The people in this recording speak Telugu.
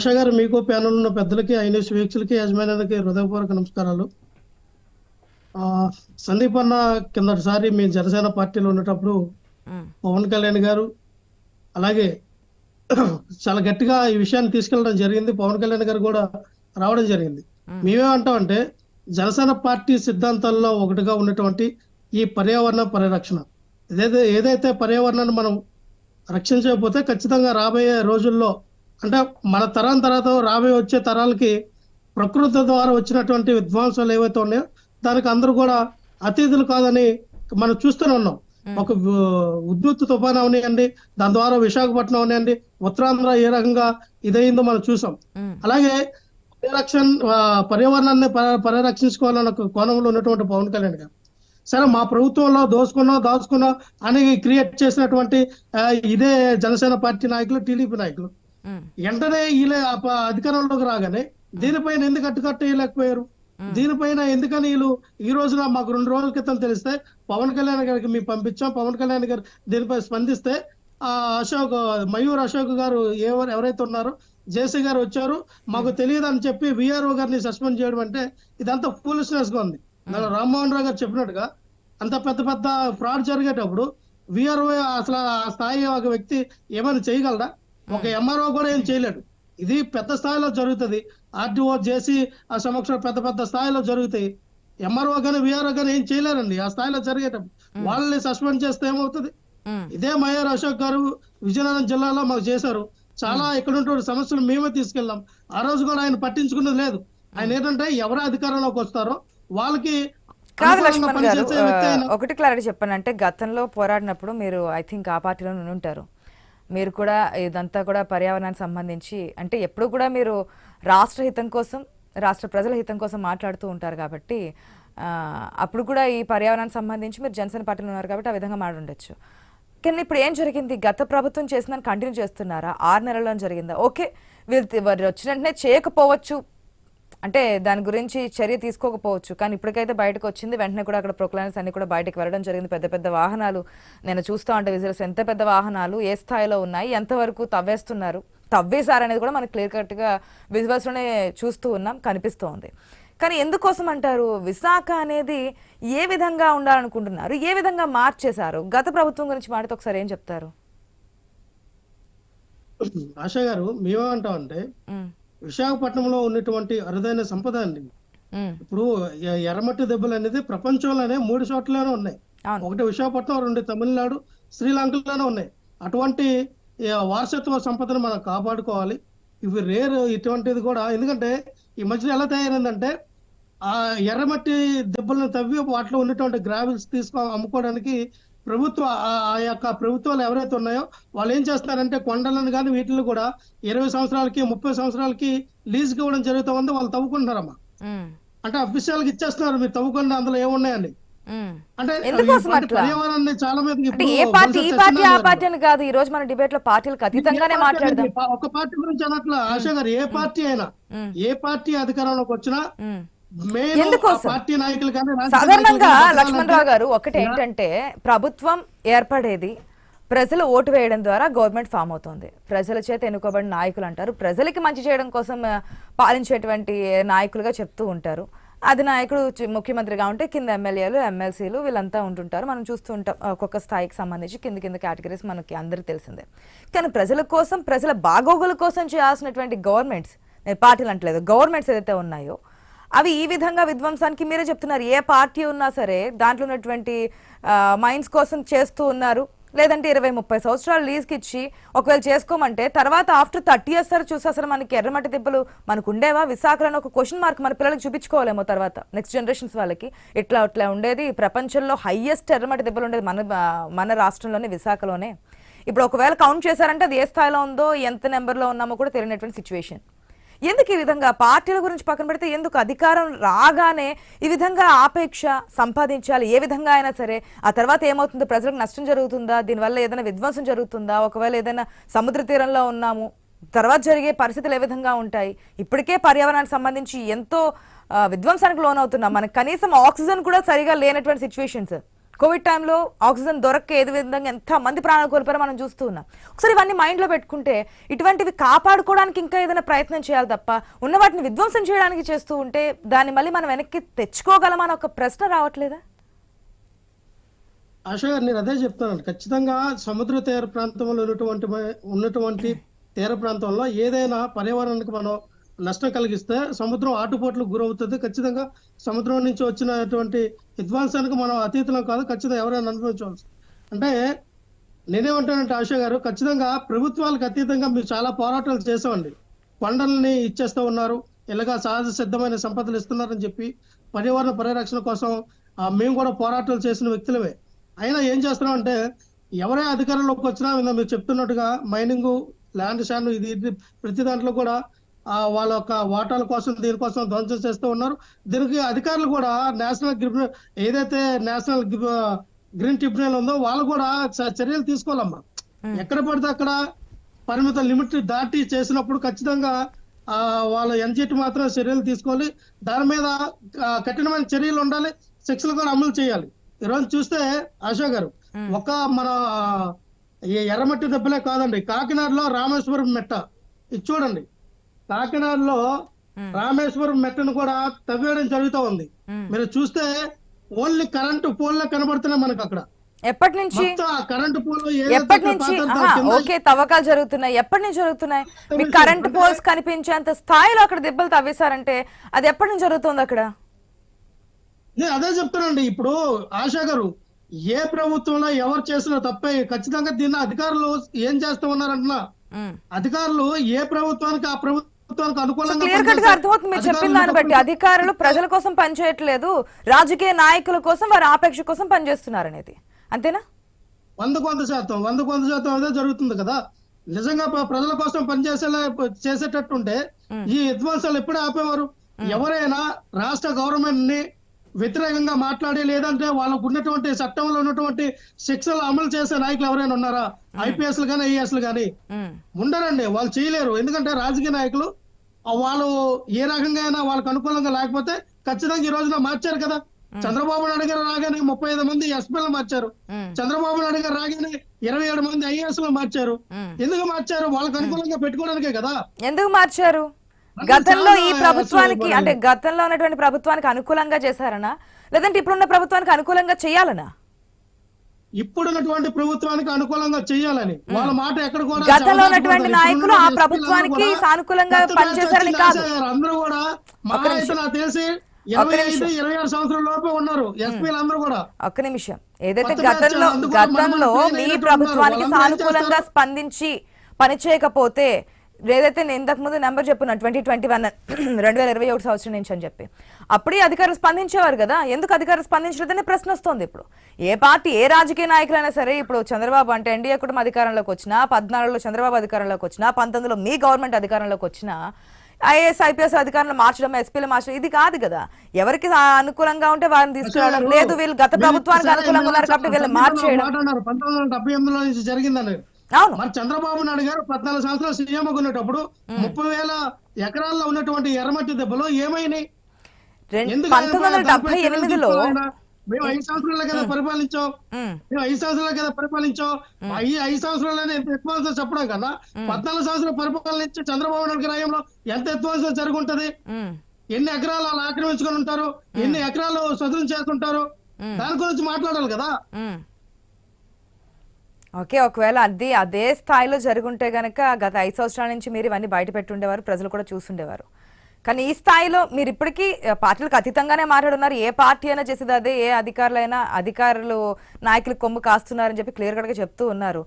ఆశా గారు మీకు ప్యానల్ ఉన్న పెద్దలకి ఐన్యూస్ వీక్షలకి యజమానికి హృదయపూర్వక నమస్కారాలు. ఆ, సందీప్ అన్న కిందటిసారి మీ జనసేన పార్టీలో ఉండేటప్పుడు ఉమ్, పవన్ కళ్యాణ్ గారు అలాగే చాలా గట్టిగా ఈ విషయాన్ని తీసుకెళ్ళడం జరిగింది. పవన్ కళ్యాణ్ గారు కూడా రావడం జరిగింది. మేమేమంటామంటే జనసేన పార్టీ సిద్ధాంతాల్లో ఒకటిగా ఉన్నటువంటి ఈ పర్యావరణ పరిరక్షణ. ఏదైతే ఏదైతే పర్యావరణాన్ని మనం రక్షించకపోతే ఖచ్చితంగా రాబోయే రోజుల్లో అంటే మన తరం తర్వాత రాబోయే వచ్చే తరాలకి ప్రకృతి ద్వారా వచ్చినటువంటి విధ్వంసాలు ఏవైతే ఉన్నాయో దానికి అందరూ కూడా అతిథులు కాదని మనం చూస్తూనే ఉన్నాం. ఒక ఉద్యుత్ తుఫాన్ అవనివ్వండి దాని ద్వారా విశాఖపట్నం అవనివ్వండి ఉత్తరాంధ్ర ఏ రకంగా ఇదయిందో మనం చూసాం. అలాగే పరిరక్షణ పర్యావరణాన్ని పరిరక్షించుకోవాలన్న ఒక కోణంలో ఉన్నటువంటి పవన్ కళ్యాణ్ గారు. సరే మా ప్రభుత్వంలో దోసుకున్నాం దాచుకున్నాం అని క్రియేట్ చేసినటువంటి ఇదే జనసేన పార్టీ నాయకులు టీడీపీ నాయకులు. వెంటనే వీళ్ళ అధికారంలోకి రాగానే దీనిపైన ఎందుకు అట్టుకట్టేయలేకపోయారు దీనిపైన ఎందుకని వీళ్ళు ఈ రోజున మాకు రెండు రోజుల క్రితం తెలిస్తే పవన్ కళ్యాణ్ గారికి మేము పంపించాం. పవన్ కళ్యాణ్ గారు దీనిపై స్పందిస్తే ఆ అశోక్ మయూర్ అశోక్ గారు ఎవరు ఎవరైతే ఉన్నారో జేసీ గారు వచ్చారు. మాకు తెలియదు అని చెప్పి విఆర్ఓ గారిని సస్పెండ్ చేయడం అంటే ఇదంతా ఫూలిష్నెస్గా ఉంది. దానిలో రామ్మోహన్ రావు గారు చెప్పినట్టుగా అంత పెద్ద పెద్ద ఫ్రాడ్ జరిగేటప్పుడు విఆర్ఓ అసలు ఆ స్థాయి ఒక వ్యక్తి ఏమైనా చేయగలరా ఒక ఎంఆర్ఓ కూడా ఏం చేయలేడు. ఇది పెద్ద స్థాయిలో జరుగుతుంది. ఆర్టీఓ చేసి ఆ సమక్షంలో పెద్ద పెద్ద స్థాయిలో జరుగుతాయి. ఎంఆర్ఓ కానీ విఆర్ఓ కానీ ఏం చేయలేరండి. ఆ స్థాయిలో జరిగేటప్పుడు వాళ్ళని సస్పెండ్ చేస్తే ఏమవుతుంది? ఇదే మయూర్ అశోక్ గారు విజయనగరం జిల్లాలో మాకు చేశారు. చాలా ఇక్కడ ఉన్నటువంటి సమస్యలు మేమే తీసుకెళ్ళాం. ఆ రోజు కూడా ఆయన పట్టించుకున్నది లేదు. ఆయన ఏంటంటే ఎవరు అధికారంలోకి వస్తారో వాళ్ళకి కాదు లక్ష్మణ్ గారు. ఒకటి క్లారిటీ చెప్పానంటే గతంలో పోరాడినప్పుడు మీరు ఐ థింక్ ఆ పార్టీలో ఉంటారు మీరు కూడా ఇదంతా కూడా పర్యావరణానికి సంబంధించి అంటే ఎప్పుడు కూడా మీరు రాష్ట్ర హితం కోసం రాష్ట్ర ప్రజల హితం కోసం మాట్లాడుతూ ఉంటారు కాబట్టి అప్పుడు కూడా ఈ పర్యావరణానికి సంబంధించి మీరు జనసేన పార్టీలో ఉన్నారు కాబట్టి ఆ విధంగా మాట్లాడొచ్చు కానీ ఇప్పుడు ఏం జరిగింది? గత ప్రభుత్వం చేసిందని కంటిన్యూ చేస్తున్నారా? ఆరు నెలల్లో జరిగిందా? ఓకే వీళ్ళు వారు వచ్చిన వెంటనే చేయకపోవచ్చు అంటే దాని గురించి చర్య తీసుకోకపోవచ్చు. కానీ ఇప్పటికైతే బయటకు వచ్చింది. వెంటనే కూడా అక్కడ ప్రొక్లైన్స్ అన్ని కూడా బయటకు వెళ్ళడం జరిగింది. పెద్ద పెద్ద వాహనాలు నేను చూస్తూ ఉంటే విజువల్స్ ఎంత పెద్ద వాహనాలు ఏ స్థాయిలో ఉన్నాయి ఎంతవరకు తవ్వేస్తున్నారు? తవ్వేశారనేది కూడా మనకి క్లియర్ కట్గా విజువల్స్లోనే చూస్తూ ఉన్నాం కనిపిస్తోంది. కానీ ఎందుకోసం అంటారు? విశాఖ అనేది ఏ విధంగా ఉండాలనుకుంటున్నారు? ఏ విధంగా మార్చేశారు? గత ప్రభుత్వం గురించి మాట్లాడితే ఒకసారి ఏం చెప్తారు? ఆశా గారు మేమేమంటామంటే విశాఖపట్నంలో ఉన్నటువంటి అరుదైన సంపద అండి. ఇప్పుడు ఎర్రమట్టి దెబ్బలు అనేది ప్రపంచంలోనే మూడు చోట్లనే ఉన్నాయి. ఒకటి విశాఖపట్నం రెండు తమిళనాడు శ్రీలంకలోనే ఉన్నాయి. అటువంటి వారసత్వ సంపదను మనం కాపాడుకోవాలి. ఇవి రేర్ ఇటువంటిది కూడా. ఎందుకంటే ఈ మధ్యన ఎలా తయారైందంటే ఆ ఎర్రమట్టి దెబ్బలను తవ్వి వాటిలో ఉన్నటువంటి గ్రావెల్స్ తీసుకో అమ్ముకోవడానికి ప్రభుత్వ ఆ- యొక్క ప్రభుత్వాలు ఎవరైతే ఉన్నాయో వాళ్ళు ఏం చేస్తారంటే కొండలను కానీ వీటిని కూడా ఇరవై సంవత్సరాలకి ముప్పై సంవత్సరాలకి లీజుకి ఇవ్వడం జరుగుతూ ఉంది వాళ్ళు తవ్వుకుంటున్నారమ్మా. అంటే అఫీషియల్కి ఇచ్చేస్తున్నారు మీరు తవ్వుకోండి అందులో ఏమున్నాయని. అంటే? పర్యావరణాన్ని చాలా మందికి అంటే ఇప్పుడు ఏ పార్టీ ఈ మనసు పార్టీ ఆ చేస్తున్నారు పార్టీ అని కాదు. ఈ రోజు మన డిబేట్లో పార్టీలకు అతీతంగానే ఏ పార్టీ మాట్లాడదాం. అనేది ఒక పార్టీ గురించి అనట్లా ఆశా గారు ఏ పార్టీ అయినా ఏ పార్టీ అధికారంలోకి వచ్చినా సాధారణంగా నాయకులు కానీ లక్ష్మణ్ రావు గారు ఒకటి ఏంటంటే ప్రభుత్వం ఏర్పడేది ప్రజలు ఓటు వేయడం ద్వారా గవర్నమెంట్ ఫామ్ అవుతుంది. ప్రజల చేత ఎన్నుకోబడిన నాయకులు అంటారు. ప్రజలకి మంచి చేయడం కోసం పాలించేటువంటి నాయకులుగా చెప్తూ ఉంటారు. అది నాయకుడు ముఖ్యమంత్రిగా ఉంటే కింద ఎమ్మెల్యేలు ఎమ్మెల్సీలు వీళ్ళంతా ఉంటుంటారు. మనం చూస్తూ ఉంటాం ఒక్కొక్క స్థాయికి సంబంధించి కింద కింద కేటగిరీస్ మనకి అందరికీ తెలిసిందే. కానీ ప్రజల కోసం ప్రజల బాగోగుల కోసం చేయాల్సినటువంటి గవర్నమెంట్స్ నేను పార్టీలు అంటలేదు గవర్నమెంట్స్ ఏదైతే ఉన్నాయో అవి ఈ విధంగా విధ్వంసానికి మీరే చెప్తున్నారు. ఏ పార్టీ ఉన్నా సరే దాంట్లో ఉన్నటువంటి మైండ్స్ కోసం చేస్తూ ఉన్నారు. లేదంటే ఇరవై ముప్పై సంవత్సరాలు లీజ్కి ఇచ్చి ఒకవేళ చేసుకోమంటే తర్వాత ఆఫ్టర్ థర్టీ ఇయర్స్ సార్ చూసి అసలు మనకి ఎర్రమట్టి దెబ్బలు మనకు ఉండేవా? విశాఖలో ఒక క్వశ్చన్ మార్క్ మన పిల్లలకి చూపించుకోవాలేమో తర్వాత. నెక్స్ట్ జనరేషన్స్ వాళ్ళకి ఇట్లా ఇట్లా ఉండేది. ప్రపంచంలో హైయెస్ట్ ఎర్రమట్టి దెబ్బలు ఉండేది మన మన రాష్ట్రంలోనే విశాఖలోనే. ఇప్పుడు ఒకవేళ కౌంట్ చేశారంటే అది ఏ స్థాయిలో ఉందో ఎంత నెంబర్లో ఉన్నామో కూడా తెలియనటువంటి సిచ్యువేషన్ ఎందుకు ఈ విధంగా? పార్టీల గురించి పక్కన పెడితే ఎందుకు అధికారం రాగానే ఈ విధంగా ఆపేక్ష సంపాదించాలి? ఏ విధంగా అయినా సరే ఆ తర్వాత ఏమవుతుందో? ప్రజలకు నష్టం జరుగుతుందా? దీనివల్ల ఏదైనా విధ్వంసం జరుగుతుందా? ఒకవేళ ఏదైనా సముద్ర తీరంలో ఉన్నాము తర్వాత జరిగే పరిస్థితులు ఏ విధంగా ఉంటాయి? ఇప్పటికే పర్యావరణానికి సంబంధించి ఎంతో విధ్వంసానికి లోనవుతున్నాం. మనకు కనీసం ఆక్సిజన్ కూడా సరిగా లేనటువంటి సిచ్యువేషన్స్ కోవిడ్ టైంలో ఆక్సిజన్ దొరక్క ఏది విధంగా ఎంత మంది ప్రాణాలు కోల్పోయారో మనం చూస్తూ ఉన్నాం. ఒకసారి ఇవన్నీ మైండ్లో పెట్టుకుంటే ఇటువంటివి కాపాడుకోవడానికి ఇంకా ఏదైనా ప్రయత్నం చేయాలి తప్ప ఉన్న వాటిని విధ్వంసం చేయడానికి చేస్తూ ఉంటే దాన్ని మళ్ళీ మనం వెనక్కి తెచ్చుకోగలమని ఒక ప్రశ్న రావట్లేదా? ఆశ గారు నేను అదే చెప్తున్నాను. ఖచ్చితంగా సముద్ర తీర ప్రాంతంలో ఉన్నటువంటి ఉన్నటువంటి తీర ప్రాంతంలో ఏదైనా పర్యావరణానికి మనం నష్టం కలిగిస్తే సముద్రం ఆటుపోట్లకు గురవుతుంది. ఖచ్చితంగా సముద్రం నుంచి వచ్చినటువంటి విధ్వంసానికి మనం అతీతులం కాదు. ఖచ్చితంగా ఎవరైనా అనుభవించవచ్చు. అంటే నేనేమంటానంటే ఆశ గారు ఖచ్చితంగా ప్రభుత్వాలకు అతీతంగా మీరు చాలా పోరాటాలు చేసామండి కొండల్ని ఇచ్చేస్తూ ఉన్నారు. ఇలాగా సహజ సిద్ధమైన సంపదలు ఇస్తున్నారని చెప్పి పర్యావరణ పరిరక్షణ కోసం మేము కూడా పోరాటాలు చేసిన వ్యక్తులమే. అయినా ఏం చేస్తున్నాం అంటే ఎవరే అధికారంలోకి వచ్చినా మీరు చెప్తున్నట్టుగా మైనింగ్ ల్యాండ్ షాన్ ఇది ప్రతి దాంట్లో కూడా వాళ్ళ యొక్క వాటాల కోసం దీనికోసం ధ్వంసం చేస్తూ ఉన్నారు. దీనికి అధికారులు కూడా నేషనల్ గ్రిబ్- ఏదైతే నేషనల్ గ్రీన్ ట్రిబ్యునల్ ఉందో వాళ్ళు కూడా చర్యలు తీసుకోవాలమ్మా. ఎక్కడ పడితే అక్కడ పరిమిత లిమిట్ దాటి చేసినప్పుడు ఖచ్చితంగా ఆ వాళ్ళ ఎన్జిటి మాత్రం చర్యలు తీసుకోవాలి. దాని మీద కఠినమైన చర్యలు ఉండాలి. శిక్షలు కూడా అమలు చేయాలి. ఈరోజు చూస్తే ఆశా గారు ఒక మన ఎర్రమట్టి దెబ్బలే కాదండి. కాకినాడలో రామేశ్వరం మెట్ట. ఇది చూడండి. కాకినాడలో రామేశ్వరం మెట్టను కూడా తవ్వేయడం జరుగుతూ ఉంది. మీరు చూస్తే ఓన్లీ కరెంటు పోల్లే కనబడుతున్నాయి మనకు అక్కడ. ఎప్పటి నుంచి? పోల్ ఎప్పటి నుంచి? ఓకే తవ్వకాలు జరుగుతున్నాయి. ఎప్పటి నుంచి జరుగుతున్నాయి? మీకు కరెంట్ పోల్స్ కనిపించేంత స్థాయిలో అక్కడ దెబ్బలు తవ్వేశారంటే అది ఎప్పటి నుంచి జరుగుతుంది అక్కడ? నేను అదే చెప్తానండి ఇప్పుడు ఆశా గారు ఏ ప్రభుత్వంలో ఎవరు చేసినా తప్పే. ఖచ్చితంగా దీన్ని అధికారులు ఏం చేస్తూ ఉన్నారంటున్నా. అధికారులు ఏ ప్రభుత్వానికి ఆ అనుకూలంగా క్లియర్ కట్గా అర్థమవుతుంది మీరు చెప్పిన అధికారులు దాన్ని బట్టి. అధికారులు ప్రజల కోసం పనిచేయట్లేదు. రాజకీయ నాయకుల కోసం వారి ఆపేక్ష కోసం పనిచేస్తున్నారు అనేది అంతేనా వంద శాతం. వందకు వంద శాతం అదే జరుగుతుంది కదా. నిజంగా ప్ర- ప్రజల కోసం పనిచేసేలా చేసేటట్టుంటే ఈ విధ్వంసాలు ఎప్పుడే ఆపేవారు? ఎవరైనా రాష్ట్ర గవర్నమెంట్ని వ్యతిరేకంగా మాట్లాడి లేదంటే వాళ్ళకు ఉన్నటువంటి చట్టంలో ఉన్నటువంటి శిక్షలు అమలు చేసే నాయకులు ఎవరైనా ఉన్నారా? ఐపీఎస్ కానీ ఐఏఎస్లు కానీ. ఉండరండి. వాళ్ళు చేయలేరు. ఎందుకంటే రాజకీయ నాయకులు వాళ్ళు ఏ రకంగా అయినా వాళ్ళకి అనుకూలంగా లేకపోతే ఖచ్చితంగా ఈ రోజున మార్చారు కదా. చంద్రబాబు నాయుడు గారు రాగానే ముప్పై ఐదు మంది ఎస్పీలు మార్చారు. చంద్రబాబు నాయుడు గారు రాగానే ఇరవై ఏడు మంది ఐఏఎస్లో మార్చారు. ఎందుకు మార్చారు? వాళ్ళకి అనుకూలంగా పెట్టుకోవడానికే కదా. ఎందుకు మార్చారు? గతంలో ఈ ప్రభుత్వానికి అంటే గతంలో ఉన్నటువంటి ప్రభుత్వానికి అనుకూలంగా చేశారనా? లేదంటే ఇప్పుడున్న ప్రభుత్వానికి అనుకూలంగా చేయాలనా? ఇప్పుడున్నటువంటి ప్రభుత్వానికి అనుకూలంగా చేయాలని వాళ్ళ మాట ఎక్కడ కూడా గతంలో చెవదాటకూడదు. ఉన్నటువంటి ఇప్పుడున్న నాయకులు ఆ ప్రభుత్వానికి సానుకూలంగా పనిచేశారని కాదు. అందరూ కూడా మా అయితే. నాకు తెలిసి ఒక్క ఇరవై ఐదు నిమిషం. ఇరవై ఆరు సంవత్సరాల లోపే ఉన్నారు ఎస్పీలు అందరూ కూడా ఒక్క నిమిషం ఏదైతే గతంలో గతంలో మీ ప్రభుత్వానికి సానుకూలంగా? స్పందించి పనిచేయకపోతే ఏదైతే నేను ఇంతకు ముందు నెంబర్ చెప్పున్నా ట్వంటీ ట్వంటీ వన్ రెండు వేల ఇరవై ఒకటి సంవత్సరం నుంచి అని చెప్పి అప్పుడే అధికారులు స్పందించేవారు కదా ఎందుకు అధికారులు స్పందించలేదనే ప్రశ్న వస్తుంది ఇప్పుడు. ఏ పార్టీ ఏ రాజకీయ నాయకులైనా సరే ఇప్పుడు చంద్రబాబు అంటే ఎన్డీఏ కుటుంబం అధికారంలోకి వచ్చినా పద్నాలుగులో చంద్రబాబు అధికారంలోకి వచ్చినా పంతొమ్మిదిలో మీ గవర్నమెంట్ అధికారంలోకి వచ్చినా ఐఏఎస్ ఐపీఎస్ అధికారులు మార్చడం ఎస్పీలు మార్చడం ఇది కాదు కదా. ఎవరికి అనుకూలంగా ఉంటే వారిని తీసుకురావడం లేదు వీళ్ళు గత ప్రభుత్వానికి అనుకూలంగా ఉన్నారు కాబట్టి వీళ్ళు మార్చేయడం. అవును. మరి చంద్రబాబు నాయుడు గారు పద్నాలుగు సంవత్సరాలు సీఎం ఉన్నప్పుడు ముప్పై వేల ఎకరాల్లో ఉన్నటువంటి ఎర్రమట్టి దెబ్బలు ఏమైనాయి? ఎనిమిదిలో? మేము ఐదు సంవత్సరాలే కదా పరిపాలించాం. మేము. ఐదు సంవత్సరాలే కదా పరిపాలించాం. ఈ ఐదు సంవత్సరాలనే ఎంత ఎత్తువాల్సి చెప్పడం కదా. పద్నాలుగు సంవత్సరాల పరిపాలన ఇచ్చి చంద్రబాబు నాయుడు గ్రామంలో ఎంత ఎత్తువాల్సి జరుగుంటది. ఎన్ని ఎకరాలు వాళ్ళు ఆక్రమించుకొని ఉంటారు? ఎన్ని ఎకరాలు సదును చేసుకుంటారు దాని గురించి మాట్లాడాలి కదా. ఓకే ఒకవేళ అది అదే స్థాయిలో జరుగుంటే గనక గత ఐదు సంవత్సరాల నుంచి మీరు ఇవన్నీ బయట పెట్టుండేవారు ప్రజలు కూడా చూసుండేవారు కానీ ఈ స్థాయిలో మీరు ఇప్పటికీ పార్టీలకు అతీతంగానే మాట్లాడున్నారు ఏ పార్టీ అయినా చేసేది అదే ఏ అధికారులైనా అధికారులు నాయకులు కొమ్ము కాస్తున్నారని చెప్పి క్లియర్ కట్గా చెప్తూ ఉన్నారు.